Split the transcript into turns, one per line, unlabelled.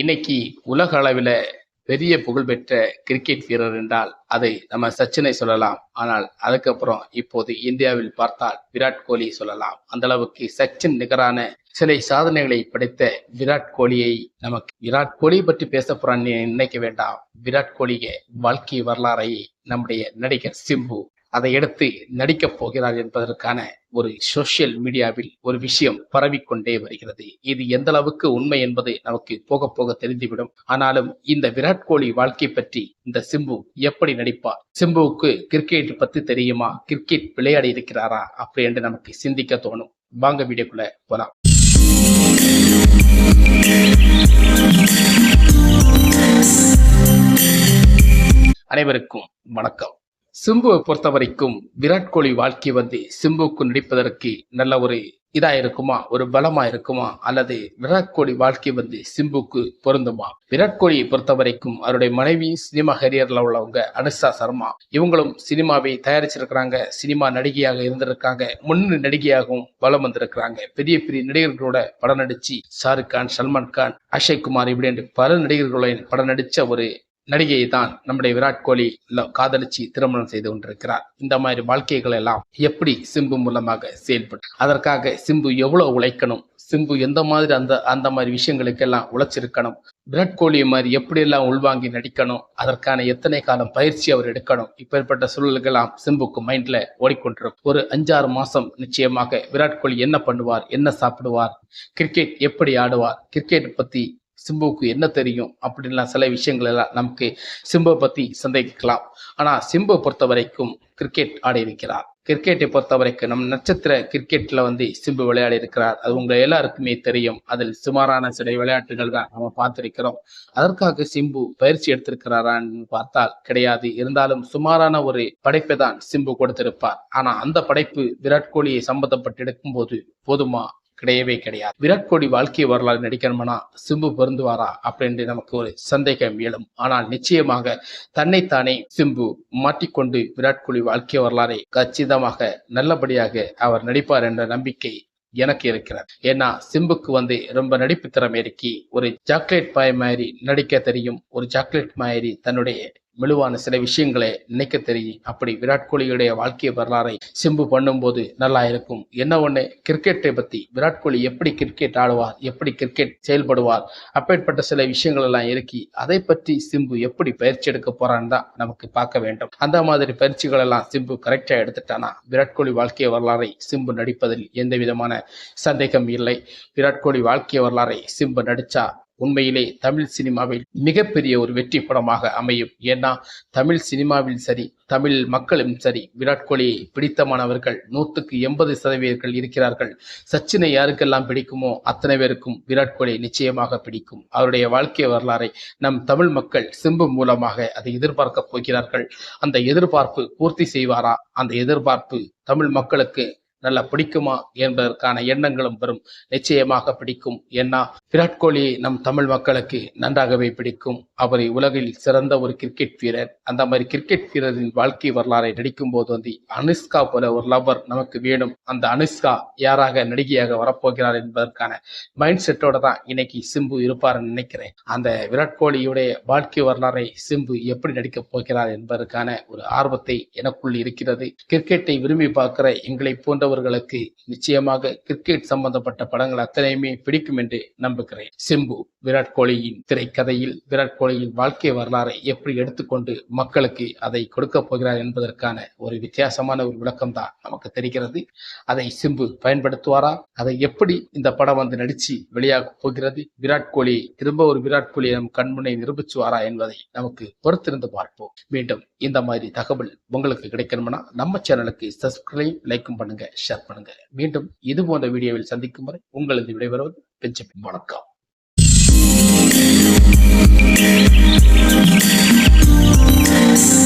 இன்னைக்கு உலக அளவில் பெரிய புகழ்பெற்ற கிரிக்கெட் வீரர் என்றால் அதை நம்ம சச்சினை சொல்லலாம். ஆனால் அதுக்கப்புறம் இப்போது இந்தியாவில் பார்த்தால் விராட் கோலி சொல்லலாம். அந்த அளவுக்கு சச்சின் நிகரான சில சாதனைகளை படைத்த விராட் கோலியை நமக்கு விராட் கோலி பற்றி பேச போறான்னு நினைக்க வேண்டாம். விராட் கோலிய வாழ்க்கை வரலாறை நம்முடைய நடிகர் சிம்பு அதை எடுத்து நடிக்கப் போகிறார் என்பதற்கான ஒரு சோசியல் மீடியாவில் ஒரு விஷயம் பரவிக்கொண்டே வருகிறது. இது எந்த அளவுக்கு உண்மை என்பது நமக்கு போக போக தெரிந்துவிடும். ஆனாலும் இந்த விராட் கோலி வாழ்க்கை பற்றி இந்த சிம்பு எப்படி நடிப்பார்? சிம்புவுக்கு கிரிக்கெட் பத்தி தெரியுமா? கிரிக்கெட் விளையாடி இருக்கிறாரா? அப்படி என்று நமக்கு சிந்திக்க தோணும். வாங்க வீடியோக்குள்ள போலாம். அனைவருக்கும் வணக்கம். சிம்புவை பொறுத்த வரைக்கும் விராட் கோலி வாழ்க்கை வந்து சிம்புவுக்கு நடிப்பதற்கு நல்ல ஒரு இதா இருக்குமா ஒரு பலமா இருக்குமா அல்லது விராட் கோலி வாழ்க்கை வந்து சிம்புக்கு பொருந்துமா? விராட் கோலியை பொறுத்த வரைக்கும் அவருடைய மனைவி சினிமா கரியர்ல உள்ளவங்க அனுஷா சர்மா இவங்களும் சினிமாவை தயாரிச்சிருக்கிறாங்க. சினிமா நடிகையாக இருந்திருக்காங்க. முன்னு நடிகையாகவும் பலம் வந்திருக்கிறாங்க. பெரிய பெரிய நடிகர்களோட படம் நடிச்சு ஷாருக் கான் சல்மான் கான் அக்ஷய் குமார் இப்படி என்று பல நடிகர்களோட படம் நடிச்ச ஒரு நடிகையை தான் நம்முடைய விராட் கோலி காதலிச்சு திருமணம் செய்து கொண்டிருக்கிறார். இந்த மாதிரி வாழ்க்கைகள் எல்லாம் எப்படி சிம்பு மூலமாக செயல்படும் அதற்காக சிம்பு எவ்வளவு உழைக்கணும் சிம்பு எந்த மாதிரி அந்த அந்த மாதிரி விஷயங்களுக்கெல்லாம் உழைச்சிருக்கணும் விராட் கோலி மாதிரி எப்படியெல்லாம் உள்வாங்கி நடிக்கணும் அதற்கான எத்தனை காலம் பயிற்சி அவர் எடுக்கணும் இப்பேற்பட்ட சூழல்கள்லாம் சிம்புக்கு மைண்ட்ல ஓடிக்கொண்டிருக்கும். ஒரு அஞ்சாறு மாசம் நிச்சயமாக விராட் கோலி என்ன பண்ணுவார் என்ன சாப்பிடுவார் கிரிக்கெட் எப்படி ஆடுவார் கிரிக்கெட் பத்தி சிம்புவுக்கு என்ன தெரியும் அப்படின்லாம் சில விஷயங்கள் எல்லாம் நமக்கு சிம்புவை பத்தி சந்தேகிக்கலாம். ஆனா சிம்பை பொறுத்த வரைக்கும் கிரிக்கெட் ஆடி இருக்கிறார் கிரிக்கெட்டை பொறுத்த வரைக்கும் நம் நட்சத்திர கிரிக்கெட்ல வந்து சிம்பு விளையாடி இருக்கிறார். அது உங்களை எல்லாருக்குமே தெரியும். அதில் சுமாரான சில விளையாட்டுகள் தான் நம்ம பார்த்திருக்கிறோம். அதற்காக சிம்பு பயிற்சி எடுத்திருக்கிறாரான்னு பார்த்தால் கிடையாது. இருந்தாலும் சுமாரான ஒரு படைப்பை தான் சிம்பு கொடுத்திருப்பார். ஆனா அந்த படைப்பு விராட் கோலியை சம்பந்தப்பட்டு எடுக்கும்போது போதுமா? கிடையவே கிடையாது. விராட் கோலி வாழ்க்கை வரலாறு நடிக்கணும்னா சிம்பு பொருந்துவாரா அப்படின்னு நமக்கு ஒரு சந்தேகம் எழும். ஆனால் நிச்சயமாக தன்னைத்தானே சிம்பு மாட்டிக்கொண்டு விராட் கோலி வாழ்க்கை வரலாறை கச்சிதமாக நல்லபடியாக அவர் நடிப்பார் என்ற நம்பிக்கை எனக்கு இருக்கிறார் ஏன்னா சிம்புக்கு வந்து ரொம்ப நடிப்பு திறமை இருக்கி ஒரு சாக்லேட் பாய் மாதிரி நடிக்க தெரியும். ஒரு சாக்லேட் மாதிரி தன்னுடைய மெழுவான சில விஷயங்களை நினைக்க தெரியும் அப்படி விராட் கோலியுடைய வாழ்க்கை வரலாறை சிம்பு பண்ணும்போது நல்லா இருக்கும். என்ன ஒன்று கிரிக்கெட்டை பற்றி விராட் கோலி எப்படி கிரிக்கெட் ஆடுவார்? எப்படி கிரிக்கெட் செயல்படுவார்? அப்பேற்பட்ட சில விஷயங்கள் எல்லாம் இருக்கி அதை பற்றி சிம்பு எப்படி பயிற்சி எடுக்க போறான்னு தான் நமக்கு பார்க்க வேண்டும். அந்த மாதிரி பயிற்சிகள் எல்லாம் சிம்பு கரெக்டாக எடுத்துட்டானா? விராட் கோலி வாழ்க்கை வரலாறை சிம்பு நடிப்பதில் எந்த விதமான சந்தேகம் இல்லை. விராட் கோலி வாழ்க்கை வரலாறை சிம்பு நடிச்சா உண்மையிலே தமிழ் சினிமாவில் மிகப்பெரிய ஒரு வெற்றி படமாக அமையும். ஏன்னா தமிழ் சினிமாவில் சரி தமிழ் மக்களும் சரி விராட் கோலியை பிடித்தமானவர்கள் நூற்றுக்கு எண்பது சதவீதர்கள் இருக்கிறார்கள். சச்சினை யாருக்கெல்லாம் பிடிக்குமோ அத்தனை பேருக்கும் விராட் கோலி நிச்சயமாக பிடிக்கும். அவருடைய வாழ்க்கை வரலாறை நம் தமிழ் மக்கள் சிம்பு மூலமாக அதை எதிர்பார்க்க போகிறார்கள். அந்த எதிர்பார்ப்பு பூர்த்தி செய்வாரா? அந்த எதிர்பார்ப்பு தமிழ் மக்களுக்கு நல்லா பிடிக்குமா என்பதற்கான எண்ணங்களும் வரும். நிச்சயமாக பிடிக்கும். ஏன்னா விராட் கோலியை நம் தமிழ் மக்களுக்கு நன்றாகவே பிடிக்கும். அவரை உலகில் சிறந்த ஒரு கிரிக்கெட் வீரர். அந்த மாதிரி கிரிக்கெட் வீரரின் வாழ்க்கை வரலாறை நடிக்கும் போது வந்து அனுஷ்கா போல ஒரு லவர் நமக்கு வேணும். அந்த அனுஷ்கா யாராக நடிகையாக வரப்போகிறார் என்பதற்கான மைண்ட் செட்டோட தான் இன்னைக்கு சிம்பு இருப்பார்னு நினைக்கிறேன். அந்த விராட் கோலியுடைய வாழ்க்கை வரலாறை சிம்பு எப்படி நடிக்கப் போகிறார் என்பதற்கான ஒரு ஆர்வத்தை எனக்குள் இருக்கிறது. கிரிக்கெட்டை விரும்பி பார்க்கிற எங்களை போன்றவர்களுக்கு நிச்சயமாக கிரிக்கெட் சம்பந்தப்பட்ட படங்கள் அத்தனையுமே பிடிக்கும் என்று நம்புகிறேன். சிம்பு விராட் கோலியின் திரைக்கதையில் விராட் கோலி கோலியின் வாழ்க்கை வரலாறை எப்படி எடுத்துக்கொண்டு மக்களுக்கு அதை கொடுக்க போகிறார் என்பதற்கான ஒரு வித்தியாசமான ஒரு விளக்கம் தான் நமக்கு தெரிகிறது. அதை சிம்பு பயன்படுத்துவாரா? அதை எப்படி இந்த படம் வந்து நடிச்சு வெளியாக போகிறது? விராட் கோலி திரும்ப ஒரு விராட் கோலி நம் கண்முனை நிரூபிச்சுவாரா என்பதை நமக்கு பொறுத்திருந்து பார்ப்போம். மீண்டும் இந்த மாதிரி தகவல் உங்களுக்கு கிடைக்கணும்னா நம்ம சேனலுக்கு சப்ஸ்கிரைப் லைக்கும் பண்ணுங்க ஷேர் பண்ணுங்க. மீண்டும் இது போன்ற வீடியோவில் சந்திக்கும் வரை உங்களது விடைபெறுவது பெஞ்சமின். வணக்கம்.
Thank you.